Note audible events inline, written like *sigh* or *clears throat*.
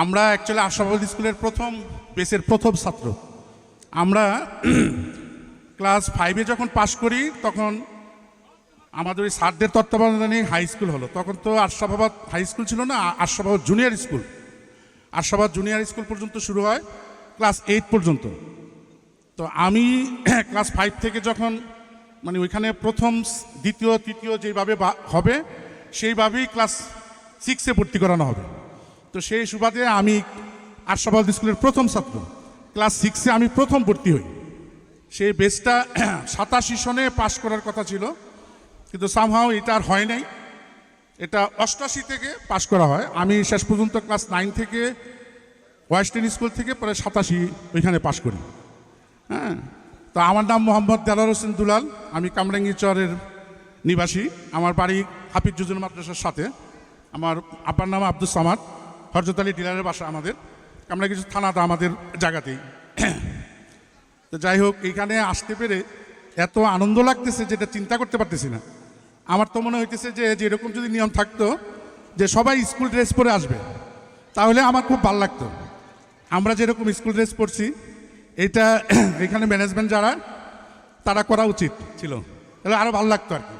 আমরা অ্যাকচুয়ালি আশাবাদ স্কুলের প্রথম বেসের প্রথম ছাত্র। আমরা *clears throat* ক্লাস ফাইভে যখন পাশ করি তখন আমাদের ওই স্যারদের তত্ত্বাবধানে হাই স্কুল হলো। তখন তো আশরাফাবাদ হাই স্কুল ছিল না Ashrafabad junior school Ashrafabad junior school পর্যন্ত শুরু হয় ক্লাস এইট পর্যন্ত। তো আমি *clears throat* ক্লাস ফাইভ থেকে যখন মানে ওইখানে প্রথম দ্বিতীয় তৃতীয় যেভাবে হবে সেইভাবেই ক্লাস সিক্সে ভর্তি করানো হবে। তো সেই সুবাদে আমি আশরাফাবাদ স্কুলের প্রথম ছাত্র। ক্লাস সিক্সে আমি প্রথম ভর্তি হই। সেই বেসটা *clears throat* সাতাশি সনে পাশ করার কথা ছিল। কিন্তু সামহাও এটা আর হয় নাই। এটা অষ্টাশি থেকে পাশ করা হয়। আমি শেষ পর্যন্ত ক্লাস নাইন থেকে ওয়েস্টার্ন স্কুল থেকে পরে সাতাশি ওইখানে পাশ করি। হ্যাঁ? তো আমার নাম মোহাম্মদ দেলার হোসেন দুলাল। আমি কামরাঙ্গি চরের নিবাসী। আমার বাড়ি হাফিজ জুজুল মাদ্রাসার সাথে। আমার আপার নাম আব্দুল সামাদ। হরজত আলী ডিলারের বাসা আমাদের। কামরাঙ্গি থানাটা আমাদের জায়গাতেই। তো যাই হোক এখানে আসতে পেরে এত আনন্দ লাগতেছে যেটা চিন্তা করতে পারতেছি না। আমার তো মনে হইতেছে যে যেরকম যদি নিয়ম থাকতো যে সবাই স্কুল ড্রেস পরে আসবে, তাহলে আমার খুব ভালো লাগতো। আমরা যেরকম স্কুল ড্রেস পরছি, এটা এখানে ম্যানেজমেন্ট যারা, তারা করা উচিত ছিল। তাহলে আরও ভালো লাগতো আর কি।